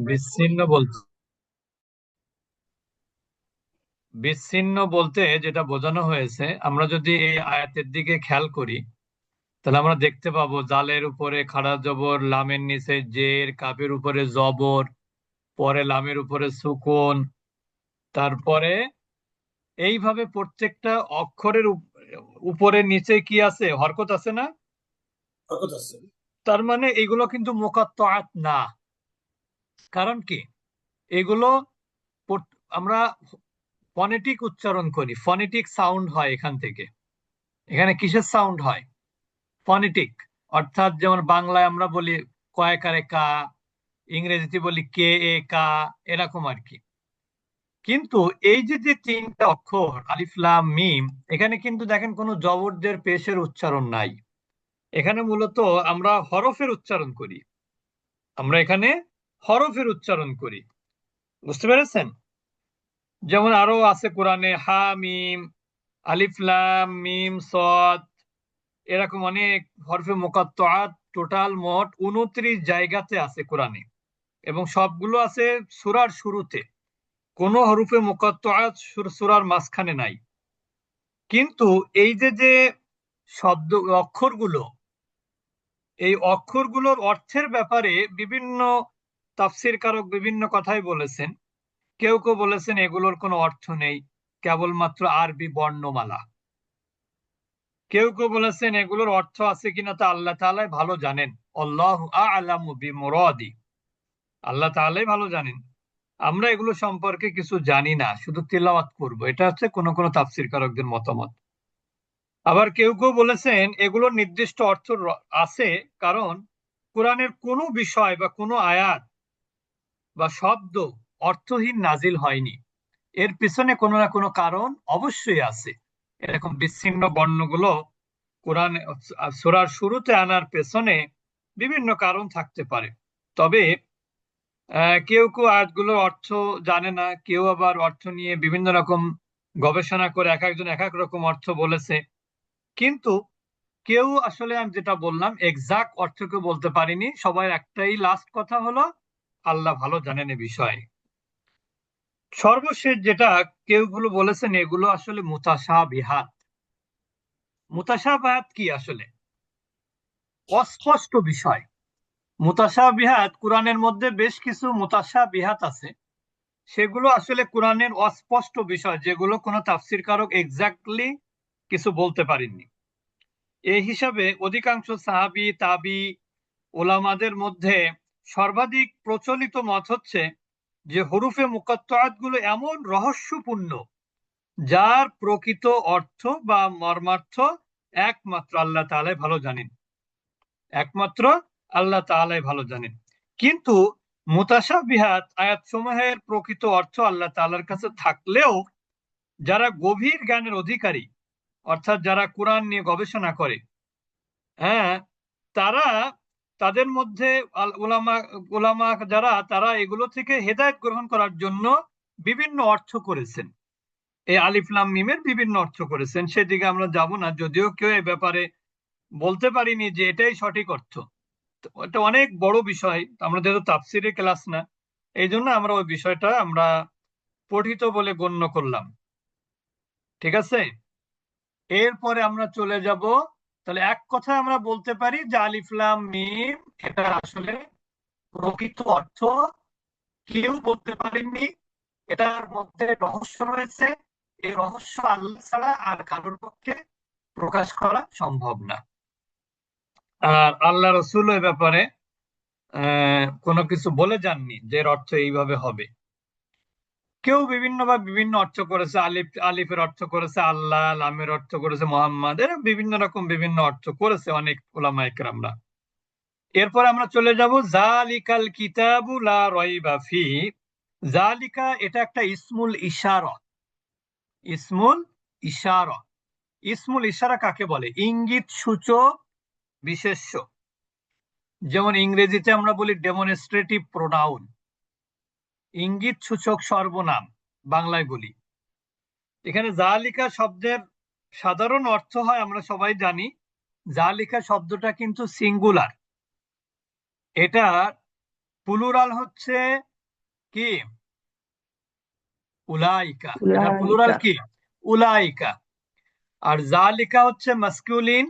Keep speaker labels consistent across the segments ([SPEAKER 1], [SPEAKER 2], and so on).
[SPEAKER 1] বিচ্ছিন্ন বলতে বিচ্ছিন্ন বলতে যেটা বোঝানো হয়েছে আমরা যদি এই আয়াতের দিকে খেয়াল করি তাহলে আমরা দেখতে পাবো জালের উপরে খাড়া জবর লামের নিচে জের কাপের উপরে জবর পরে লামের উপরে সুকুন তারপরে এইভাবে প্রত্যেকটা অক্ষরের উপ- উপরে নিচে কি আছে? হরকত আছে না? তার মানে এগুলো কিন্তু মুকাত্তাআত না। কারণ কি? এগুলো আমরা ফনেটিক উচ্চারণ করি। ফনেটিক সাউন্ড হয় এখান থেকে। এখানে কিসের সাউন্ড হয়? ফনেটিক অর্থাৎ যেমন বাংলায় আমরা বলি কয়কারে কা, ইংরেজিতে বলি কে, এ, কা, এরকম আর কি। কিন্তু এই যে যে তিনটা অক্ষর, আলিফ, লাম, মিম, এখানে কিন্তু দেখেন কোনো জবরদের পেশের উচ্চারণ নাই। এখানে মূলত আমরা হরফের উচ্চারণ করি। আমরা এখানে হরফের উচ্চারণ করি। বুঝতে পেরেছেন? যেমন আরও আছে কোরআনে হা, মিম, আলিফ, লাম, মিম সদ এরকম অনেক হরফে মোকাত্তাআত, টোটাল মোট উনত্রিশ জায়গাতে আছে কোরআনে। এবং সবগুলো আছে সুরার শুরুতে। কোনো হরফে মোকাত্তাআত সুরার মাঝখানে নাই। কিন্তু এই যে যে শব্দ, অক্ষরগুলো, এই অক্ষরগুলোর অর্থের ব্যাপারে বিভিন্ন তাফসীর কারক বিভিন্ন কথাই বলেছেন। কেউ কেউ বলেছেন এগুলোর কোনো অর্থ নেই, কেবলমাত্র আরবি বর্ণমালা। কেউ কেউ বলেছেন এগুলোর অর্থ আছে কিনা তা আল্লাহ তাআলাই ভালো জানেন। আল্লাহু আ'লামু আল্লাহ তাআলাই ভালো জানেন। আমরা এগুলো সম্পর্কে কিছু জানি না, শুধু তেলাওয়াত করব। এটা হচ্ছে কোন কোন তাফসীর কারকদের মতামত। আবার কেউ কেউ বলেছেন এগুলোর নির্দিষ্ট অর্থ আছে কারণ কোরআনের কোনো বিষয় বা কোনো আয়াত বা শব্দ অর্থহীন নাজিল হয়নি। এর পিছনে কোনো না কোনো কারণ অবশ্যই আছে। এরকম বিচ্ছিন্ন বর্ণগুলো কোরআন, সূরার শুরুতে আনার পেছনে বিভিন্ন কারণ থাকতে পারে। তবে কেউ কেউ আয়াতগুলোর অর্থ জানে না, কেউ আবার অর্থ নিয়ে বিভিন্ন রকম গবেষণা করে এক একজন এক এক রকম অর্থ বলেছে। কিন্তু কেউ আসলে আমি যেটা বললাম এক্সাক্ট অর্থকে বলতে পারিনি। সবাই একটাই লাস্ট কথা হলো আল্লাহ ভালো জানেন এ বিষয়ে। সর্বশেষ যেটা কেউগুলো বলেছেন, এগুলো আসলে মুতাশাবিহাত। মুতাশাবিহাত কি আসলে? অস্পষ্ট বিষয়। মুতাশাবিহাত, কোরআনের মধ্যে বেশ কিছু মুতাশাবিহাত আছে। সেগুলো আসলে কোরআনের অস্পষ্ট বিষয়, যেগুলো কোনো তাফসির কারক এক্স্যাক্টলি কিছু বলতে পারেননি। এই হিসাবে অধিকাংশ সাহাবি, তাবি, ওলামাদের মধ্যে সর্বাধিক প্রচলিত মত হচ্ছে যে হরুফে মুকাত্তাআতগুলো এমন রহস্যপূর্ণ, যার প্রকৃত অর্থ বা মর্মার্থ একমাত্র আল্লাহ তাআলাই ভালো জানেন। একমাত্র আল্লাহ তাআলাই ভালো জানেন। কিন্তু মুতাশাবিহাত আয়াত সমূহের প্রকৃত অর্থ আল্লাহ তালার কাছে থাকলেও যারা গভীর জ্ঞানের অধিকারী, অর্থাৎ যারা কোরআন নিয়ে গবেষণা করে হ্যাঁ তারা তাদের মধ্যে উলামা যারা, তারা এগুলো থেকে হেদায়ত গ্রহণ করার জন্য বিভিন্ন অর্থ করেছেন। এই আলিফ লাম মিমের বিভিন্ন অর্থ করেছেন। সেদিকে আমরা যাব না, যদিও কেউ এ ব্যাপারে বলতে পারিনি যে এটাই সঠিক অর্থ। এটা অনেক বড় বিষয়, আমরা যেহেতু তাফসিরের ক্লাস না, এই জন্য আমরা ওই বিষয়টা আমরা পঠিত বলে গণ্য করলাম। ঠিক আছে? এরপরে আমরা চলে যাব তাহলে এক কথা আমরা বলতে পারি যে আলিফলাম মিম এটা আসলে প্রকৃত অর্থ কেউ বলতে পারেননি। এটার মধ্যে রহস্য রয়েছে। এই রহস্য আল্লাহ ছাড়া আর কারোর পক্ষে প্রকাশ করা সম্ভব না। আর আল্লাহ রসুল ব্যাপারে কোনো কিছু বলে যাননি যে অর্থ এইভাবে হবে। কেউ বিভিন্ন বা বিভিন্ন অর্থ করেছে, আলিফ, আলিফের অর্থ করেছে, আল্লাহ, লামের অর্থ করেছে, মোহাম্মদ, এরা বিভিন্ন রকম বিভিন্ন অর্থ করেছে অনেক ওলামা একরামরা। এরপর আমরা চলে যাব জালিকাল কিতাবু লা রাইবা ফি। জালিকা এটা একটা ইসমুল ইশারা। ইসমুল ইশারা। ইসমুল ইশারা কাকে বলে? ইঙ্গিত, সূচক, বিশেষ্য। যেমন ইংরেজিতে আমরা বলি ডেমনস্ট্রেটিভ প্রোনাউন ইঙ্গিত সূচক সর্বনাম বাংলায় বলি। এখানে জালিকা শব্দের সাধারণ অর্থ হয় আমরা সবাই জানি জালিকা শব্দটা কিন্তু সিঙ্গুলার। এটা প্লুরাল হচ্ছে কি? উলাইকা। এটা প্লুরাল। কি? উলাইকা। আর জালিকা হচ্ছে মাস্কুলিন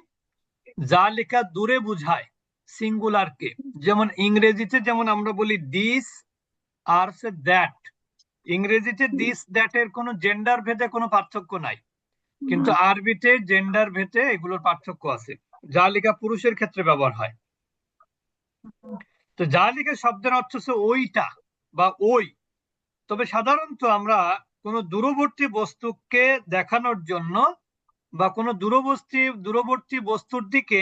[SPEAKER 1] জালিকা দূরে বুঝায় সিঙ্গুলার কে। যেমন ইংরেজিতে যেমন আমরা বলি দিস আর সে দ্যাট ইংরেজিতে দিস দ্যাট এর কোনো জেন্ডার ভেদে কোনো পার্থক্য নাই। কিন্তু আরবিতে জেন্ডার ভেদে এগুলোর পার্থক্য আছে। যা জালিকা পুরুষের ক্ষেত্রে ব্যবহার হয়। তো যা জালিকা শব্দের অর্থ হচ্ছে ওইটা বা ওই। তবে সাধারণত আমরা কোনো দূরবর্তী বস্তুকে দেখানোর জন্য বা কোনো দূরবর্তী দূরবর্তী বস্তুর দিকে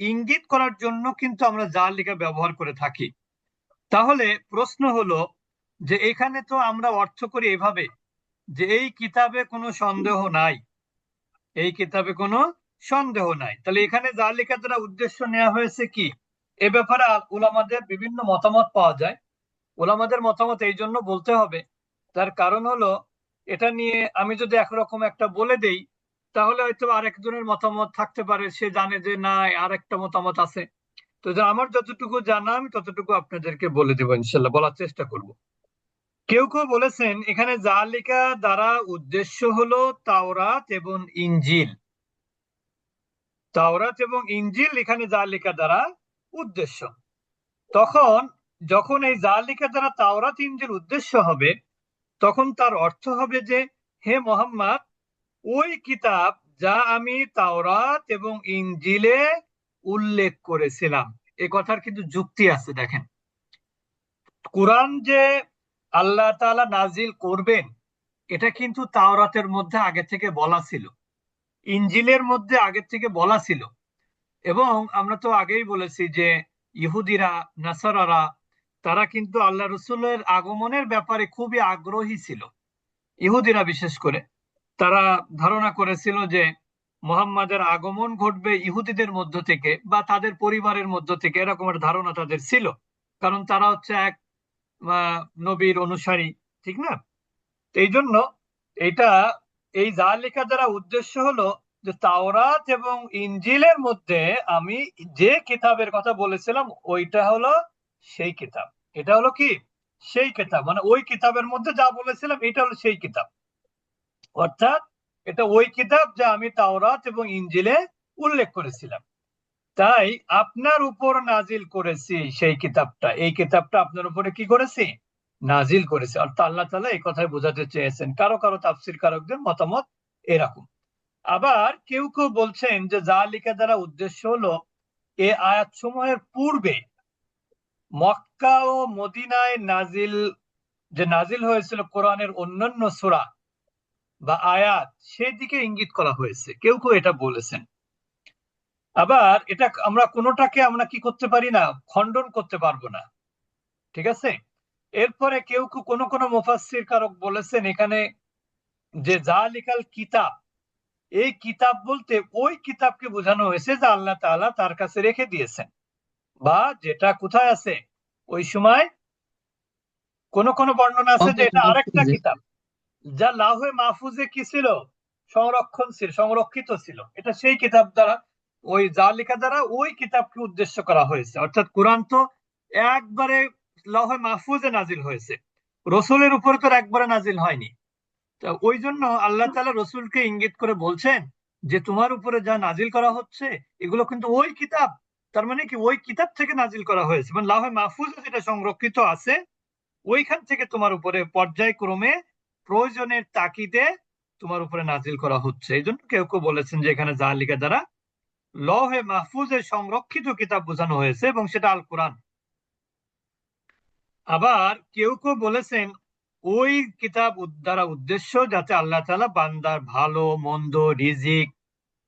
[SPEAKER 1] ইঙ্গিত করার জন্য কিন্তু আমরা জালিকা ব্যবহার করে থাকি। তাহলে প্রশ্ন হলো যে এখানে তো আমরা অর্থ করি এভাবে যে এই কিতাবে কোনো সন্দেহ নাই। এই কিতাবে কোনো সন্দেহ নাই। তাহলে এখানে জালিকা দ্বারা উদ্দেশ্য নেওয়া হয়েছে কি? এ ব্যাপারে উলামাদের বিভিন্ন মতামত পাওয়া যায়। ওলামাদের মতামত এই জন্য বলতে হবে। তার কারণ হলো, এটা নিয়ে আমি যদি একরকম একটা বলে দেই, তাহলে হয়তো আরেকজনের মতামত থাকতে পারে। সে জানে যে না আর একটা মতামত আছে। তো আমার যতটুকু জানা, আমি ততটুকু আপনাদেরকে বলে দেবো, ইনশাল্লাহ, বলার চেষ্টা করব। কেউ কেউ বলেছেন, এখানে জালিকা দ্বারা উদ্দেশ্য হলো তাওরাত এবং ইঞ্জিল তাওরাত এবং ইঞ্জিল এখানে জালিকা দ্বারা উদ্দেশ্য। তখন যখন এই জালিকা দ্বারা তাওরাত ইঞ্জিল উদ্দেশ্য হবে, তখন তার অর্থ হবে যে, হে মোহাম্মদ, ওই কিতাব যা আমি তাওরাত এবং ইঞ্জিলে উল্লেখ করেছিলাম। এ কথার কিন্তু যুক্তি আছে, দেখেন। কোরআন যে আল্লাহ তাআলা নাজিল করবেন, এটা কিন্তু তাওরাতের মধ্যে আগে থেকে বলা ছিল। ইঞ্জিলের মধ্যে আগে থেকে বলা ছিল। এবং আমরা তো আগেই বলেছি যে ইহুদিরা, নাসারারা, তারা কিন্তু আল্লাহ রসুলের আগমনের ব্যাপারে খুবই আগ্রহী ছিল। ইহুদিরা বিশেষ করে। তারা ধারণা করেছিল যে মোহাম্মদের আগমন ঘটবে ইহুদিদের মধ্য থেকে বা তাদের পরিবারের মধ্য থেকে, এরকম ধারণা তাদের ছিল। কারণ তারা হচ্ছে এক নবীর অনুসারী, ঠিক না? এই জন্য এটা, এই জালিকা দ্বারা উদ্দেশ্য হলো যে তাওরাত এবং ইঞ্জিলের মধ্যে আমি যে কিতাবের কথা বলেছিলাম, ওইটা হলো সেই কিতাব। এটা হলো কি? সেই কিতাব। মানে ওই কিতাবের মধ্যে যা বলেছিলাম, এটা হলো সেই কিতাব। অর্থাৎ এটা ওই কিতাব যা আমি তাওরাত এবং ইঞ্জিলে উল্লেখ করেছিলাম। তাই আপনার উপর নাজিল করেছি সেই কিতাবটা। এই কিতাবটা আপনার উপরে কি করেছি? নাজিল করেছে। অর্থাৎ আল্লাহ তাআলা এই কথাই বোঝাতে চেয়েছেন। কারও কারও তাফসির কারকদের মতামত এরকম। আবার কেউ কেউ বলছেন যে জালিকা দ্বারা উদ্দেশ্য হলো, এ আয়াত সময়ের পূর্বে মক্কা ও মদিনায় নাজিল, যে নাজিল হয়েছিল কোরআনের অন্যান্য সূরা বা আয়াত, সেদিকে ইঙ্গিত করা হয়েছে। কেউ কেউ এটা বলেছেন। আবার এটা আমরা কোনোটাকে আমরা কি করতে পারি না খণ্ডন করতে পারব না। ঠিক আছে? এরপরে কেউ কেউ কোনো কোনো মুফাসসির কারক বলেছেন এখানে যে জালিকাল কিতাব এই কিতাব বলতে ওই কিতাবকে বোঝানো হয়েছে যা আল্লাহ তাআলা তার কাছে রেখে দিয়েছেন। বা যেটা কোথায় আছে ওই সময় কোন কোন বর্ণনা আছে যে এটা আরেকটা কিতাব যা লাহে মাহফুজে কি ছিল? সংরক্ষণ ছিল সংরক্ষিত ছিল। এটা সেই কিতাব দ্বারা ওই জালিকা দ্বারা ওই কিতাবকে উদ্দেশ্য করা হয়েছে। অর্থাৎ কোরআন তো একবারে লহে মাহফুজে নাজিল হয়েছে। রসুলের উপরে তো একবারে নাজিল হয়নি। তো ওই জন্য আল্লাহ তাআলা রসুলকে ইঙ্গিত করে বলছেন যে, তোমার উপরে যা নাজিল করা হচ্ছে, এগুলো কিন্তু ওই কিতাব। তার মানে কি, ওই কিতাব থেকে নাজিল করা হয়েছে। মানে লাহে মাহফুজে যেটা সংরক্ষিত আছে, ওইখান থেকে তোমার উপরে পর্যায়ক্রমে প্রয়োজনের তাকিদে তোমার উপরে নাজিল করা হচ্ছে। এই জন্য কেউ কেউ বলেছেন যে, এখানে জালিকা দ্বারা লহে মাহফুজের সংরক্ষিত কিতাব বোঝানো হয়েছে এবং সেটা আল কোরআন আবার কেউ কেউ বলেছেন, ওই কিতাব দ্বারা উদ্দেশ্য যাতে আল্লাহ তাআলা বান্দার ভালো, মন্দ, রিজিক,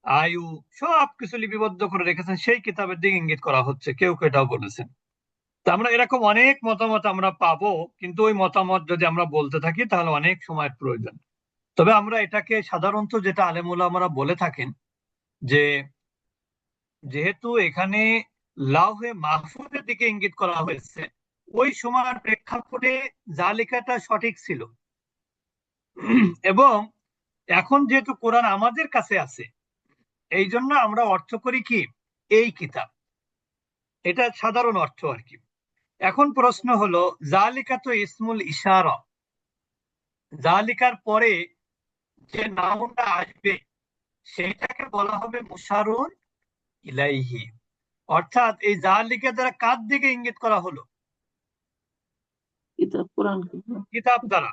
[SPEAKER 1] আয়ু সব কিছু লিপিবদ্ধ করে রেখেছেন, সেই কিতাবের দিকে ইঙ্গিত করা হচ্ছে। কেউ কেউ এটাও বলেছেন। তা আমরা এরকম অনেক মতামত আমরা পাবো, কিন্তু ওই মতামত যদি আমরা বলতে থাকি, তাহলে অনেক সময়ের প্রয়োজন। তবে আমরা এটাকে সাধারণত যেটা আলেমুলা আমরা বলে থাকেন, যে যেহেতু এখানে লাউহে মাহফুজের দিকে ইঙ্গিত করা হয়েছে, ওই সময়ের প্রেক্ষাপটে জালিকাটা সঠিক ছিল। এবং এখন যেহেতু কোরআন আমাদের কাছে আছে, এই জন্য আমরা অর্থ করি কি? এই কিতাব। এটা সাধারণ অর্থ আর কি। এখন প্রশ্ন হলো জালিকা তো ইসমুল ইশারা। জালিকার পরে যে নাউনটা আসবে, সেইটাকে বলা হবে মুশারুন ইলাইহি। অর্থাৎ এই জালিকা দ্বারা কার দিকে ইঙ্গিত করা হলো?
[SPEAKER 2] কিতাব
[SPEAKER 1] দ্বারা।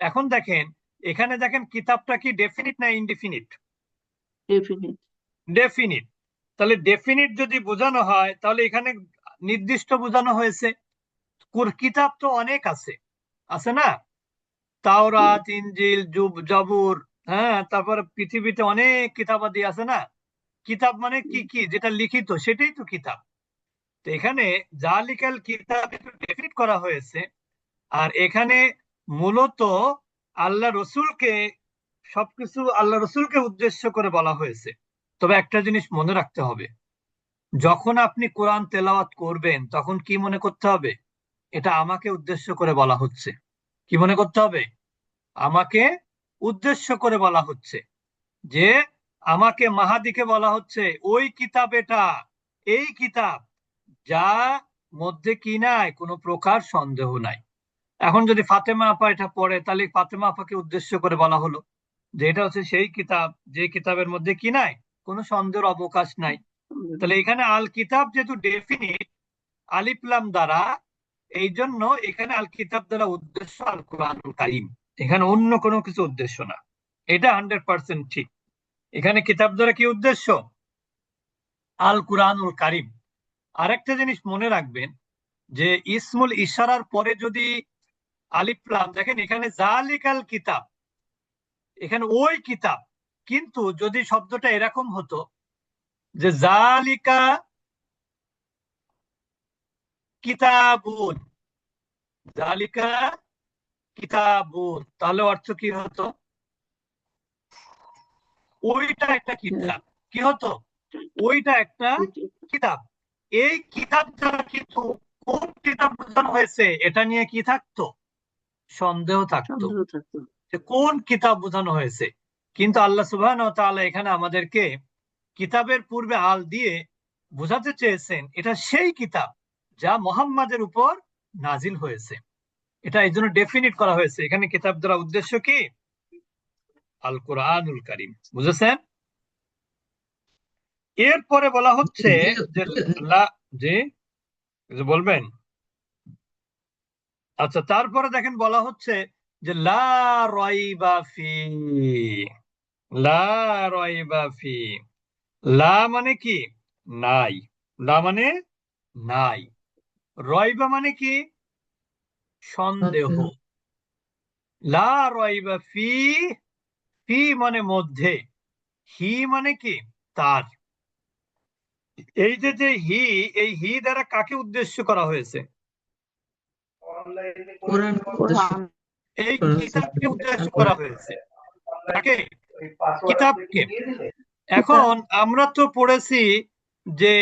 [SPEAKER 1] এখন দেখেন এখানে দেখেন কিতাবটা কি ডেফিনিট না ইনডিফিনিট
[SPEAKER 2] ডেফিনিট
[SPEAKER 1] ডেফিনিট তাহলে ডেফিনিট যদি বোঝানো হয় তাহলে এখানে নির্দিষ্ট বোঝানো হয়েছে। কিতাব তো অনেক আছে। আছে না? তাওরাত ইনজিল জুব জবুর হ্যাঁ তারপর পৃথিবীতে অনেক কিতাবাদি আছে না? কিতাব মানে কি কি? যেটা লিখিত, সেটাই তো কিতাব। তো এখানে জালিকাল কিতাব ডেফিনিট করা হয়েছে। আর এখানে মূলত আল্লাহ রসুলকে, সবকিছু আল্লাহ রসুলকে উদ্দেশ্য করে বলা হয়েছে। তবে একটা জিনিস মনে রাখতে হবে। যখন আপনি কোরআন তেলাওয়াত করবেন, তখন কি মনে করতে হবে? এটা আমাকে উদ্দেশ্য করে বলা হচ্ছে। কি মনে করতে হবে? আমাকে উদ্দেশ্য করে বলা হচ্ছে যে আমাকে মাহাদিকে বলা হচ্ছে, ওই কিতাব এটা, এই কিতাব, যা মধ্যে কি নাই, কোনো প্রকার সন্দেহ নাই। এখন যদি ফাতেমা আপা এটা পড়ে, তাহলে ফাতেমা আপাকে উদ্দেশ্য করে বলা হলো যে এটা হচ্ছে সেই কিতাব, যে কিতাবের মধ্যে কি নাই, কোনো সন্দেহের অবকাশ নাই। তাহলে এখানে আল কিতাব যেহেতু ডেফিনিট আলিফলাম দ্বারা এই জন্য এখানে আল কিতাব দ্বারা উদ্দেশ্য আল কোরআনুল কারিম। এখানে অন্য কোনো কিছু উদ্দেশ্য না। এটা হান্ড্রেড পার্সেন্ট ঠিক। এখানে কিতাব দ্বারা কি উদ্দেশ্য? আল কুরআনুল কারিম। আরেকটা জিনিস মনে রাখবেন যে, ইসমুল ইশারার পরে যদি আলিফলাম দেখেন, এখানে জালিকাল কিতাব, এখানে ওই কিতাব। কিন্তু যদি শব্দটা এরকম হতো যে জালিকা কিতাবুন জালিকা কিতাবুন, তাহলে অর্থ কি হতো? ওইটা একটা কিতাব। কি হতো? ওইটা একটা কিতাব। এই কিতাব দ্বারা কিন্তু কোন কিতাব বোঝানো হয়েছে? এটা নিয়ে কি থাকতো? সন্দেহ থাকতো। যে কোন কিতাব বোঝানো হয়েছে? কিন্তু আল্লাহ সুবহান ও এখানে আমাদেরকে কিতাবের পূর্বে আল দিয়ে বোঝাতে চেয়েছেন এটা সেই কিতাব যা মোহাম্মদের উপর নাজিল হয়েছে। এটা এই জন্য ডেফিনিট করা হয়েছে। এখানে কিতাব দ্বারা উদ্দেশ্য কি? আল কোরআনুল করিম। বুঝেছেন? এরপরে বলা হচ্ছে যে জি বলবেন। আচ্ছা তারপরে দেখেন বলা হচ্ছে যে লা রয়বা ফি লা রয়বা ফি। লা মানে কি? নাই। লা মানে নাই। রয়বা মানে কি? সন্দেহ। লা রয়বা ফি ফি মানে মধ্যে হি মানে কি? তার। এই যে যে হি এই হি দ্বারা কাকে উদ্দেশ্য করা হয়েছে? এই কিতাবকে উদ্দেশ্য করা হয়েছে। কাকে? কিতাবকে। এখন আমরা তো পড়েছি যে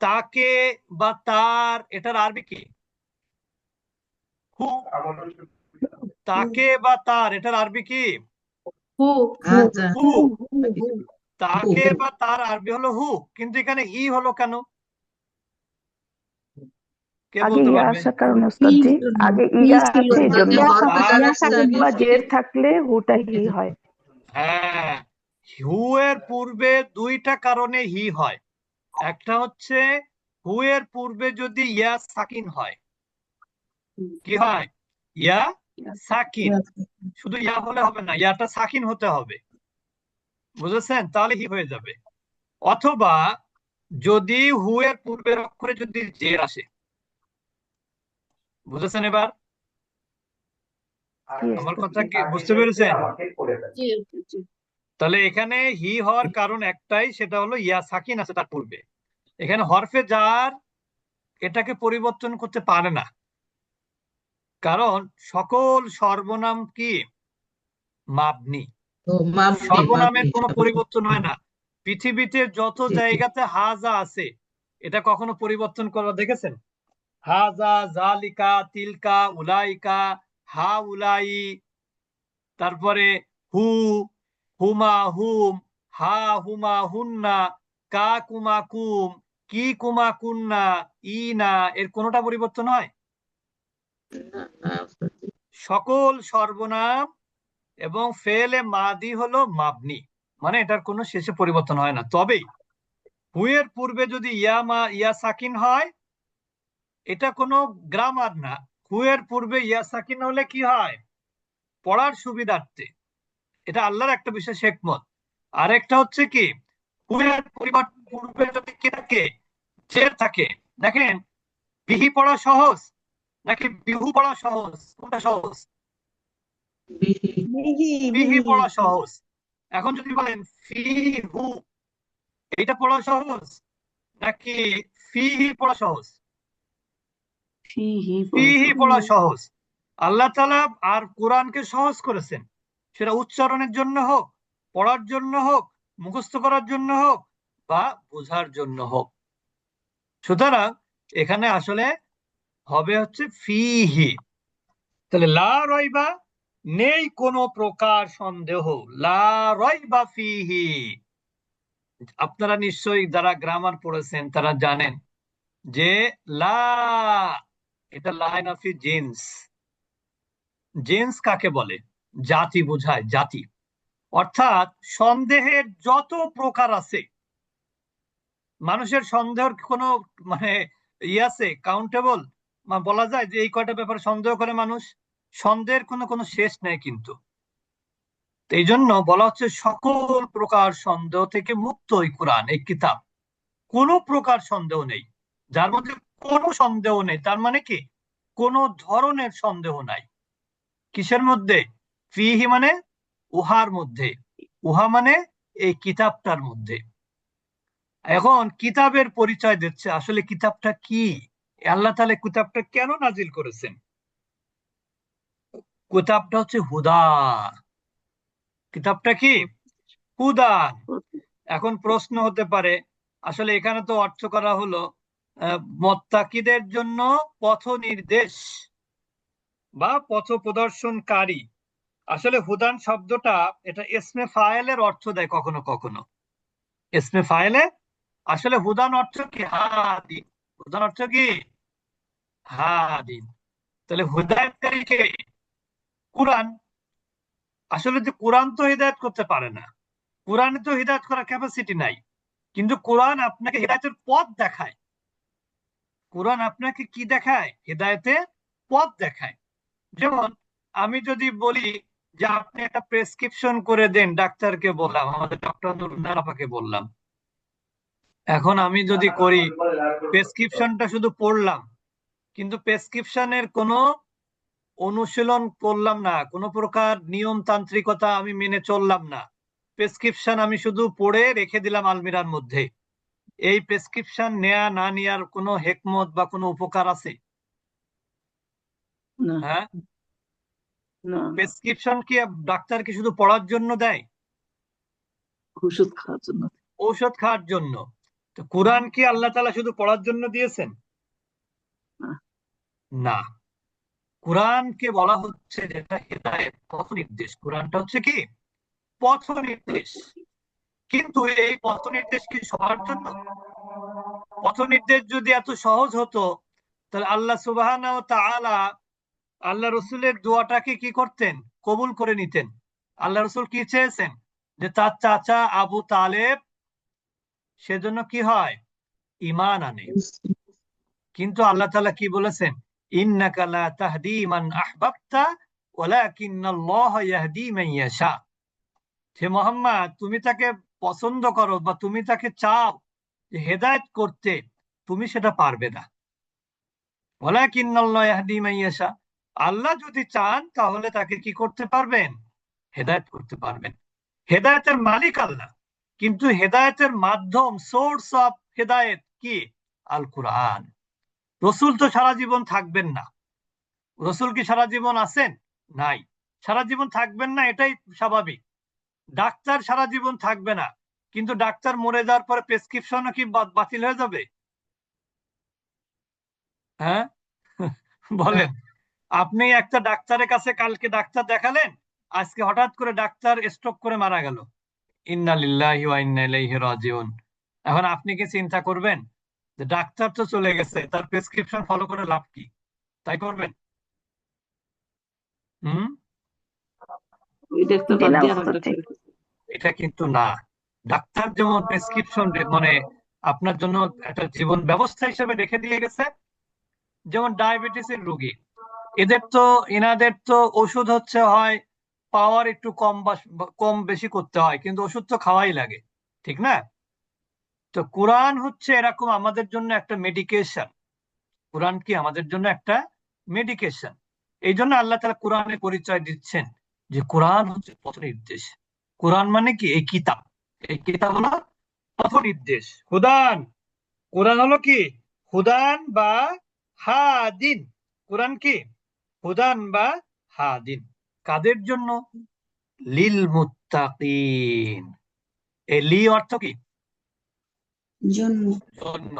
[SPEAKER 1] তাকে বা তার এটার আরবি কি? তাকে বা তার এটার আরবি কি?
[SPEAKER 2] হু
[SPEAKER 3] আচ্ছা।
[SPEAKER 1] হু তাকে বা তার আরবি হলো হু কিন্তু এখানে হি হলো কেন? কে
[SPEAKER 4] আগে
[SPEAKER 1] বলতে
[SPEAKER 4] ইয়া
[SPEAKER 1] পারবে?
[SPEAKER 4] আসার কারণে ওস্তাদজি আগে ইয়া আছে এই জন্য
[SPEAKER 1] আর
[SPEAKER 4] বা জের থাকলে হুটা হি হয়।
[SPEAKER 1] হ্যাঁ হু এর পূর্বে দুইটা কারণে হি হয়। একটা হচ্ছে হু এর পূর্বে যদি ইয়া সাকিন হয় কি হয়? ইয়া সাকিন। শুধু ইয়া হলে হবে না ইয়াটা সাকিন হতে হবে। বুঝেছেন? তাহলে হি হয়ে যাবে? অথবা যদি হু এর পূর্বের অক্ষরে যদি জের আসে। বুঝেছেন এবার? আমার কথা কি বুঝতে পেরেছেন? তাহলে এখানে হি হওয়ার কারণ একটাই সেটা হলো ইয়া সাকিন আছে তার পূর্বে। এখানে হরফে জার এটাকে পরিবর্তন করতে পারে না। কারণ সকল সর্বনাম কি? মাবনি সর্বনামের। কোনো পরিবর্তন হয় না। পৃথিবীতে যত। জায়গাতে হাজা আছে এটা কখনো পরিবর্তন করা দেখেছেন? হাজা জালিকা তিলকা উলাইকা হা উলাই তারপরে হু হুমা হুম হা হুমা হুন্না কা কুমা কুম কি কুমা কুন্না ই না এর কোনোটা পরিবর্তন হয়? সকল সর্বনাম এবং ফেলে মাদি হলো মাবনি। মানে এটার কোনো শেষে পরিবর্তন হয় না। তবে হুয়ের পূর্বে যদি ইয়া মা ইয়া সাকিন হয়, এটা কোনো গ্রামার না। হুয়ের পূর্বে ইয়া সাকিন হলে কি হয়? পড়ার সুবিধার্থে। এটা আল্লাহর একটা বিশেষ হেকমত। আরেকটা হচ্ছে কি হুয়ের পরিবর্তন পূর্বে যদি কি থাকে থাকে। দেখেন, বিহি পড়া সহজ নাকি বিহু পড়া সহজ? কোনটা সহজ?
[SPEAKER 2] বিহি।
[SPEAKER 1] ফিহি পড়া সহজ। এখন যদি বলেন ফি হু এটা পড়া সহজ? নাকি ফিহি পড়া সহজ?
[SPEAKER 2] ফিহি
[SPEAKER 1] ফিহি পড়া সহজ। আল্লাহ তাআলা আর কোরআনকে সহজ করেছেন। সেটা উচ্চারণের জন্য হোক পড়ার জন্য হোক মুখস্থ করার জন্য হোক বা বোঝার জন্য হোক। সুতরাং এখানে আসলে হবে হচ্ছে ফিহি। তাহলে লা রয়বা নেই কোনো প্রকার সন্দেহ। লা রয়বা ফিহি। আপনারা নিশ্চয়ই যারা গ্রামার পড়েছেন, তারা জানেন যে লা, এটা লাইন অফ জেন্স। জেন্স কাকে বলে? জাতি বোঝায়, জাতি। অর্থাৎ সন্দেহের যত প্রকার আছে, মানুষের সন্দেহের কোনো মানে ই আছে কাউন্টেবল বলা যায় যে এই কয়টা ব্যাপারে সন্দেহ করে মানুষ। সন্দেহের কোনো কোনো শেষ নেই কিন্তু। এই জন্য বলা হচ্ছে সকল প্রকার সন্দেহ থেকে মুক্ত এই কোরআন, এই কিতাব। কোনো প্রকার সন্দেহ নেই। যার মধ্যে কোনো সন্দেহ নেই, তার মানে কি? কোনো ধরনের সন্দেহ নাই। কিসের মধ্যে? ফিহি মানে উহার মধ্যে। উহা মানে এই কিতাবটার মধ্যে। এখন কিতাবের পরিচয় দিচ্ছে, আসলে কিতাবটা কি? আল্লাহ তাআলা কিতাবটা কেন নাজিল করেছেন? কিতাবটা হচ্ছে হুদা। কিতাবটা কি? হুদান এখন প্রশ্ন হতে পারে, আসলে এখানে তো অর্থ করা হলো মোত্তাকিদের জন্য পথ নির্দেশ বা পথ প্রদর্শনকারী। আসলে হুদান শব্দটা, এটা এসমে ফায়েলের অর্থ দেয় কখনো কখনো। এসমে ফায়েলে, আসলে হুদান অর্থ কি? হাদি। হুদান অর্থ কি? হাদিন। তাহলে হুদায়তকারী কে? কোরআন। আসলে যে কোরআন তো হিদায়ত করতে পারে না। কোরআনে তো হিদায়ত করার ক্যাপাসিটি নাই। কিন্তু কোরআন আপনাকে হিদায়তের পথ দেখায়। কোরআন আপনাকে কি দেখায়? হিদায়তে পথ দেখায়। যেমন আমি যদি বলি যে আপনি একটা প্রেসক্রিপশন করে দেন ডাক্তারকে বললাম আমাদের ডক্টর নুরুন্নারাফাকে বললাম। এখন আমি যদি করি প্রেসক্রিপশনটা শুধু পড়লাম। কিন্তু প্রেসক্রিপশনের কোনো অনুশীলন করলাম না কোনো প্রকার নিয়মতান্ত্রিকতা আমি মেনে চললাম না। প্রেসক্রিপশন আমি শুধু পড়ে রেখে দিলাম আলমিরার মধ্যে। এই প্রেসক্রিপশন নেয়া না নেয়ার কোনো হেকমত বা কোনো উপকার আছে? হ্যাঁ? প্রেসক্রিপশন কি ডাক্তার কি শুধু পড়ার জন্য দেয়?
[SPEAKER 2] ওষুধ খাওয়ার জন্য।
[SPEAKER 1] ঔষধ খাওয়ার জন্য। তো কোরআন কি আল্লাহ তাআলা শুধু পড়ার জন্য দিয়েছেন।
[SPEAKER 2] না।
[SPEAKER 1] কোরআনকে বলা হচ্ছে যেটা হেদায়েত, পথ নির্দেশ। কোরআনটা হচ্ছে কি? পথ নির্দেশ। কিন্তু এই পথ নির্দেশ কি সবার জন্য? পথ নির্দেশ যদি এত সহজ হতো, তাহলে আল্লাহ তাআলা আল্লাহ রসুলের দোয়াটাকে কি করতেন? কবুল করে নিতেন। আল্লাহ রসুল কি চেয়েছেন? যে তার চাচা আবু তালেব, সেজন্য কি হয়? ইমান আনে। কিন্তু আল্লাহ তাআলা কি বলেছেন? ইন্নাকা লা তাহদি মান আহবাবতা, ওয়ালাকিন্নাল্লাহ ইয়াহদি মান ইয়াশা। হে মোহাম্মদ, তুমি তাকে পছন্দ করো বা তুমি তাকে চাও যে হেদায়েত করতে, তুমি সেটা পারবে না। ওয়ালাকিন্নাল্লাহ ইয়াহদি মান ইয়াশা। আল্লাহ যদি চান, তাহলে তাকে কি করতে পারবেন? হেদায়েত করতে পারবেন। হেদায়েতের মালিক আল্লাহ। কিন্তু হেদায়েতের মাধ্যম সোর্স অফ হেদায়েত কি? আল কোরআন রসুল তো সারা জীবন থাকবেন না। রসুল কি সারা জীবন আছেন? নাই। সারা জীবন থাকবেন না, এটাই স্বাভাবিক। ডাক্তার সারা জীবন থাকবে না, কিন্তু ডাক্তার মরে যাওয়ার পরে প্রেসক্রিপশনও কি বাতিল হয়ে যাবে? হ্যাঁ? বলেন। আপনি একটা ডাক্তারের কাছে কালকে ডাক্তার দেখালেন, আজকে হঠাৎ করে ডাক্তার স্ট্রোক করে মারা গেল। ইন্না লিল্লাহি ওয়া ইন্না ইলাইহি রাজিউন। এখন আপনি কি চিন্তা করবেন? যে ডাক্তার তো চলে গেছে তার প্রেসক্রিপশন ফলো করে লাভ কি? তাই করবেন? হুম। এটা কিন্তু না। ডাক্তার যেমন প্রেসক্রিপশন মানে আপনার জন্য একটা জীবন ব্যবস্থা হিসেবে রেখে দিয়ে গেছে যেমন ডায়াবেটিসের রোগী। এদের তো এনাদের তো ওষুধ হচ্ছে হয় পাওয়ার একটু কম বাস- কম বেশি করতে হয় কিন্তু ওষুধ তো খাওয়াই লাগে ঠিক না? তো কোরআন হচ্ছে এরকম আমাদের জন্য একটা মেডিকেশন কোরআন কি আমাদের জন্য একটা মেডিকেশন এই জন্য আল্লাহ তালা কোরআনের পরিচয় দিচ্ছেন যে কোরআন হচ্ছে পথ নির্দেশ কোরআন মানে কি? এই কিতাব। এই কিতাব হলো পথ নির্দেশ হুদান। কোরআন হলো কি? হুদান বা হাদিন। কোরআন কি? হুদান বা হাদিন। কাদের জন্য? লিল মুত্তাকিন। এই লি অর্থ কি?
[SPEAKER 3] জন্য
[SPEAKER 1] জন্য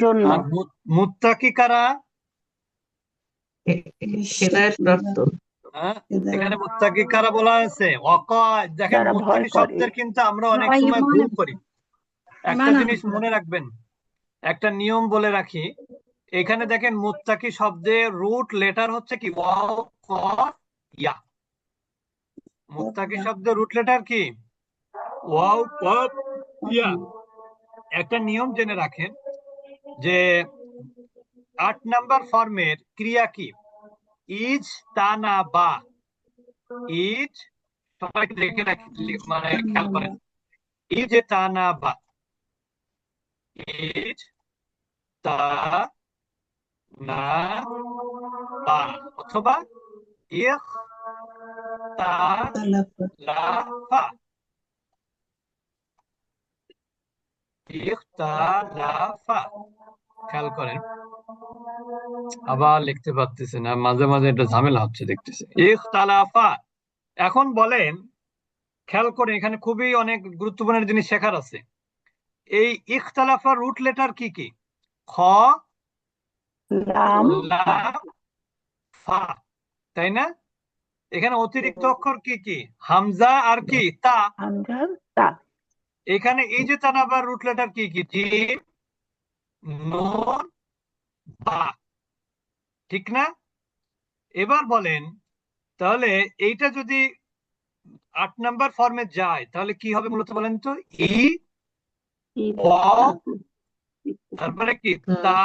[SPEAKER 4] জন্য
[SPEAKER 1] আর মুত্তাকি কারা?
[SPEAKER 2] হেদায়েত প্রাপ্ত।
[SPEAKER 1] হ্যাঁ? এখানে মুত্তাকি কারা বলা আছে অকয় দেখেন মুত্তাকি শব্দের কিন্তু আমরা অনেক সময় ভুল
[SPEAKER 3] করি।
[SPEAKER 1] একটা। জিনিস মনে রাখবেন। একটা নিয়ম বলে রাখি। এখানে দেখেন মুত্তাকি শব্দে রুট লেটার হচ্ছে কি? ওয়াও কফ ইয়া। মুত্তাকি শব্দের রুট লেটার কি? ওয়াও কফ ইয়া। একটা নিয়ম জেনে রাখেন যে আট নাম্বার ফর্মের ক্রিয়া কি? ইজ তানা বা। ইজ সবাইকে দেখে রাখি? মানে খেয়াল করেন। ইজ তানা বা। ইজ তা না বা। অথবা ইখ তা লা ইখতালাফা খেয়াল করেন। আবার লিখতে পারতেছে না মাঝে মাঝে এটা ঝামেলা হচ্ছে দেখতেছে। ইখতালাফা এখন বলেন খেয়াল করে এখানে খুবই অনেক গুরুত্বপূর্ণ জিনিস শেখার আছে। এই ইখতালাফার রুট লেটার কি কি? খ
[SPEAKER 4] লাম।
[SPEAKER 1] ফা। তাই না? এখানে অতিরিক্ত অক্ষর কি কি? হামজা আর কি? তা।
[SPEAKER 4] হামজার তা।
[SPEAKER 1] এখানে এই যে তানাবার রুট লেটার কি কি? জিম নুন বা। ঠিক না? এবার বলেন তাহলে এইটা যদি আট নাম্বার ফর্মে যায় তাহলে কি হবে মূলত বলেন তো? ই তারপরে কি? তা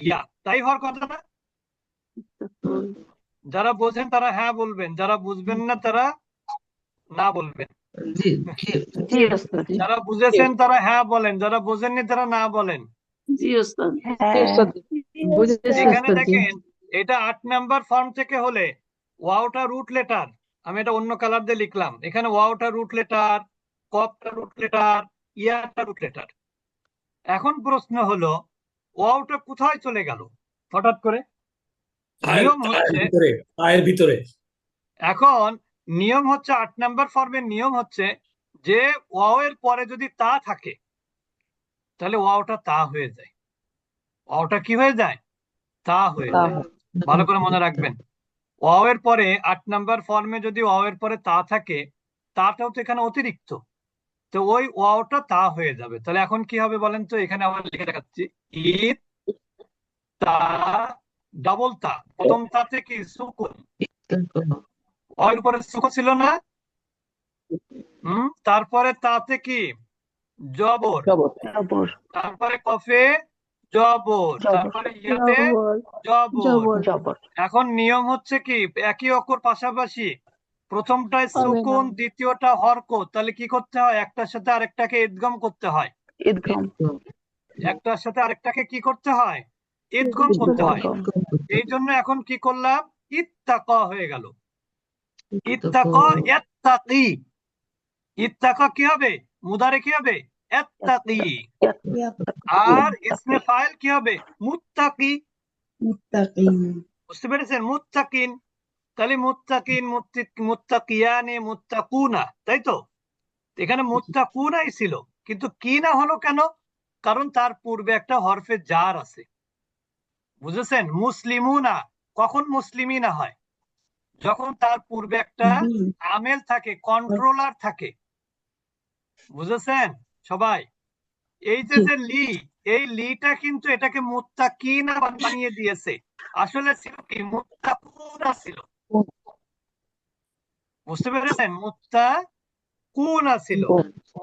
[SPEAKER 1] ইয়া তাই হওয়ার কথা না যারা বোঝেন তারা হ্যাঁ বলবেন যারা বুঝবেন না তারা না বলবেন।
[SPEAKER 2] জি
[SPEAKER 4] ওস্তাদ।
[SPEAKER 1] যারা বুঝেছেন তারা হ্যাঁ বলেন যারা বোঝেননি তারা না বলেন।
[SPEAKER 2] জি ওস্তাদ।
[SPEAKER 4] হ্যাঁ।
[SPEAKER 1] এখানে দেখেন এটা আট নাম্বার ফর্ম থেকে হলে ওয়াওটা রুট লেটার আমি এটা অন্য কালার দিয়ে লিখলাম। এখানে ওয়াওটা রুট লেটার কপটা রুট লেটার ইয়াটা রুট লেটার এখন প্রশ্ন হলো ওয়াওটা কোথায় চলে গেল? হঠাৎ করে? নিয়ম হচ্ছে
[SPEAKER 5] ভিতরে।
[SPEAKER 1] এখন নিয়ম হচ্ছে আট নাম্বার ফর্মের নিয়ম হচ্ছে যে ওয়াও এর পরে যদি তা থাকে তাহলে ওয়াওটা তা হয়ে যায়। ওয়াওটা কি হয়ে যায়? তা হয়ে যায়। ভালো করে মনে রাখবেন। ওয়াও এর পরে আট নাম্বার ফর্মে যদি ওয়াও এর পরে তা থাকে তাটাও তো এখানে অতিরিক্ত। তো ওই ওয়াওটা তা হয়ে যাবে। তাহলে এখন কি হবে বলেন তো? এখানে আবার লিখে দেখাচ্ছি। ঈদ তা ডাবল তা। প্রথম তাতে কি সুকুন ওর উপরে সুকুন ছিল না? হুম তারপরে তাতে কি? জবর। তারপরে কফে? জবর। তারপরে ইয়াতে? জবর।
[SPEAKER 4] জবর।
[SPEAKER 1] এখন নিয়ম হচ্ছে কি? একই অক্ষর পাশাপাশি প্রথমটায় সুকুন দ্বিতীয়টা হরকত। তাহলে কি করতে হয়? একটার সাথে আরেকটাকে ইদগম করতে হয়। একটার সাথে আরেকটাকে কি করতে হয়? ইদগম করতে হয়। এই জন্য এখন কি করলাম? ইত্তাক হয়ে গেল। ইত্তাক ইত্তাকি ইত্তাক কি হবে? মুদারে কি হবে? আর ইসমে ফাইল কি হবে? মুত্তাকি। বুঝতে পেরেছেন? মুত্তাকিন। তাহলে মুত্তাকিন মুত্তাকিয়ানে মুত্তাকুনা তাই তো? এখানে মুত্তাকুনাই ছিল। কিন্তু কি না হলো কেন? কারণ তার পূর্বে একটা হরফে জার আছে। বুঝেছেন? মুসলিমুনা। কখন মুসলিমিনা হয়? যখন তার পূর্বে একটা আমেল থাকে কন্ট্রোলার থাকে। বুঝেছেন? সবাই? এই যে যে লি এই লিটা কিন্তু এটাকে মুত্তাকিনা বানিয়ে দিয়েছে। আসলে ছিল কি? মুত্তাকুনা ছিল বুঝতে পেরেছেন? মুত্তাকুনা ছিল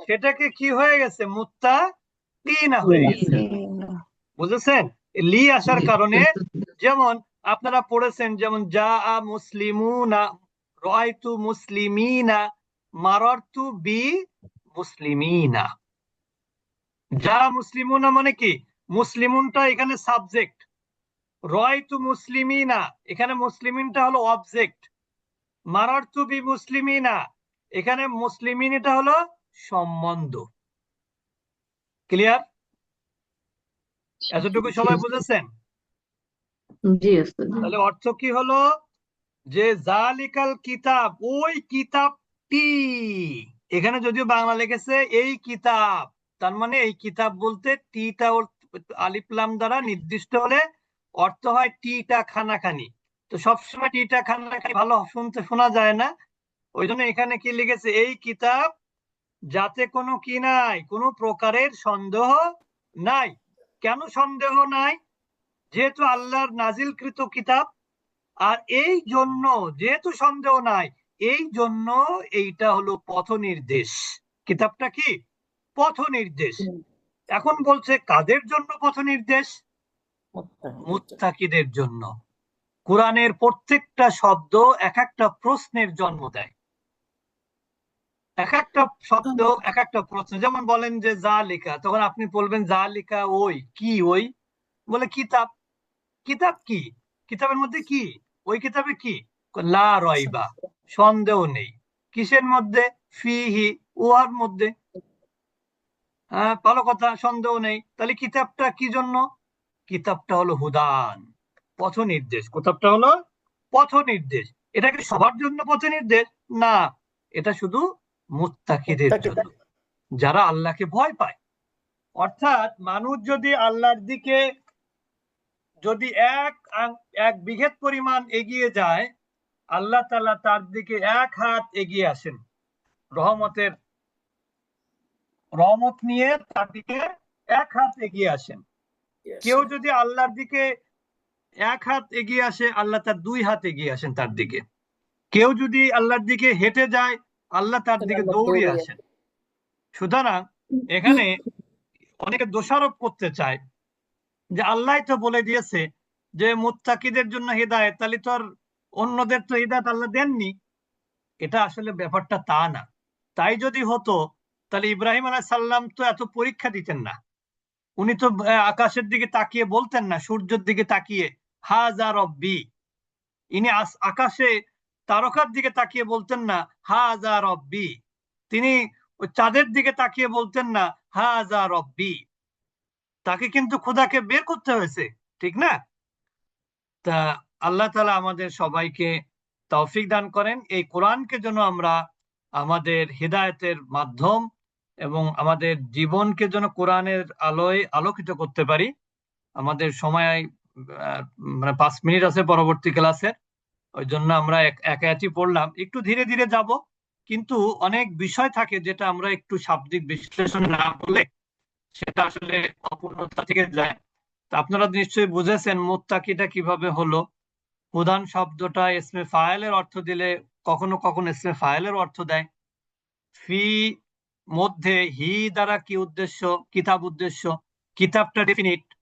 [SPEAKER 1] সেটাকে কি হয়ে গেছে? মুত্তা কি না হয়ে গেছে। বুঝেছেন? লি আসার কারণে যেমন আপনারা পড়েছেন যেমন যা আ মুসলিমুনা রায়তু মুসলিমিনা মারারতু বি মুসলিমিনা। যা মুসলিমুনা মানে কি? মুসলিমুনটা এখানে সাবজেক্ট। রায়তু মুসলিমিনা এখানে মুসলিমিনটা হলো অবজেক্ট। মারারতু বি মুসলিমিনা এখানে মুসলিমিন এটা হলো সম্বন্ধ। ক্লিয়ার? এতটুকু সবাই বুঝেছেন? তাহলে অর্থ কি হলো? যে জালিকাল কিতাব, ওই কিতাবটি। এখানে যদিও বাংলা লিখেছে এই কিতাব। তার মানে এই কিতাব বলতে টিটা ওর আলিফলাম দ্বারা নির্দিষ্ট হলে অর্থ হয় টিটা খানাখানি। তো সবসময় টিটা খানাখানি ভালো শুনতে শোনা যায় না। ওই জন্য এখানে কি লিখেছে? এই কিতাব যাতে কোনো কি নাই, কোনো প্রকারের সন্দেহ নাই। কেন সন্দেহ নাই? যেহেতু আল্লাহর নাজিলকৃত কিতাব আর এই জন্য যেহেতু সন্দেহ নাই এই জন্য এইটা হলো পথ নির্দেশ কিতাবটা কি? পথ নির্দেশ এখন বলছে কাদের জন্য পথ নির্দেশ মুত্তাকিদের জন্য। কোরআনের প্রত্যেকটা শব্দ এক একটা প্রশ্নের জন্ম দেয়। এক একটা শব্দ এক একটা প্রশ্ন। যেমন বলেন যে যা লেখা তখন আপনি বলবেন যা লেখা ওই কি ওই? বলে কিতাব। কিতাব কি? কিতাবের মধ্যে কি? ওই কিতাবে কি? লা রয়বা সন্দেহ নেই। কিসের মধ্যে? ফিহি উহার মধ্যে। হ্যাঁ ভালো কথা সন্দেহ নেই। তাহলে কিতাবটা কি জন্য? কিতাবটা হলো হুদান পথ নির্দেশ কিতাবটা হলো? পথ নির্দেশ এটা কি সবার জন্য পথ নির্দেশ না এটা শুধু মুত্তাকিদের জন্য। যারা আল্লাহকে ভয় পায়। অর্থাৎ মানুষ যদি আল্লাহর দিকে যদি এক এক বিঘেত পরিমাণ এগিয়ে যায় আল্লাহ তালা তার দিকে এক হাত এগিয়ে আসেন। রহমতের রহমত নিয়ে তার দিকে এক হাত এগিয়ে আসেন। কেউ যদি আল্লাহর দিকে এক হাত এগিয়ে আসে আল্লাহ তার দুই হাত এগিয়ে আসেন তার দিকে। কেউ যদি আল্লাহর দিকে হেঁটে যায় আল্লাহ তার দিকে দৌড়ে আসেন। সুতরাং এখানে অনেকে দোষারোপ করতে চায়। যে আল্লাহ তো বলে দিয়েছে যে মুত্তাকিদের জন্য হেদায়েত, তাহলে তো আর অন্যদের তো হেদায়েত আল্লাহ দেননি। এটা আসলে ব্যাপারটা তা না। তাই যদি হতো, তাহলে ইব্রাহিম আলাইহিস সাল্লাম তো এত পরীক্ষা দিতেন না। উনি তো আকাশের দিকে তাকিয়ে বলতেন না, সূর্যের দিকে তাকিয়ে, হাজা রব্বি। ইনি আকাশে তারকার দিকে তাকিয়ে বলতেন না, হাজা রব্বি। তিনি চাঁদের দিকে তাকিয়ে বলতেন না, হাজা রব্বি। তাকে কিন্তু খোদাকে বের করতে হয়েছে, ঠিক না? তা আল্লাহ তাআলা আমাদের সবাইকে তৌফিক দান করেন। এই কোরআনকে যেন আমরা আমাদের হেদায়েতের মাধ্যম এবং আমাদের জীবনকে যেন কোরআনের আলোয় আলোকিত করতে পারি। আমাদের সময় মানে পাঁচ মিনিট আছে পরবর্তী ক্লাসের, ওই জন্য আমরা এক একায়াতি পড়লাম। একটু ধীরে ধীরে যাব, কিন্তু অনেক বিষয় থাকে যেটা আমরা একটু শাব্দিক বিশ্লেষণ না করলে সেটা আসলে অপূর্ণতা থেকে যায়। তা আপনারা নিশ্চয়ই বুঝেছেন মুত্তাকিটা কীভাবে হলো। প্রধান শব্দটা ইসমে ফাইলের অর্থ দিলে কখনো কখনো ইসমে ফাইলের অর্থ দেয়। ফি মধ্যে হি দ্বারা কি উদ্দেশ্য কিতাব উদ্দেশ্য? কিতাবটা ডেফিনিট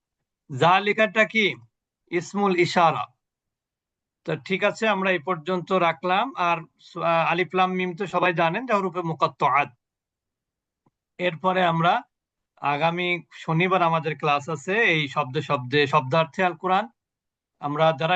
[SPEAKER 1] যা লেখাটা কি? ইসমুল ইশারা। তো ঠিক আছে আমরা এই পর্যন্ত রাখলাম। আর সু- আহ, আলিফ লাম মিম তো সবাই জানেন যে হরুফে মুকাত্তাআত। এরপরে আমরা আগামী শনিবার আমাদের ক্লাস আছে এই শব্দে শব্দে শব্দার্থে আল কোরআন আমরা যারা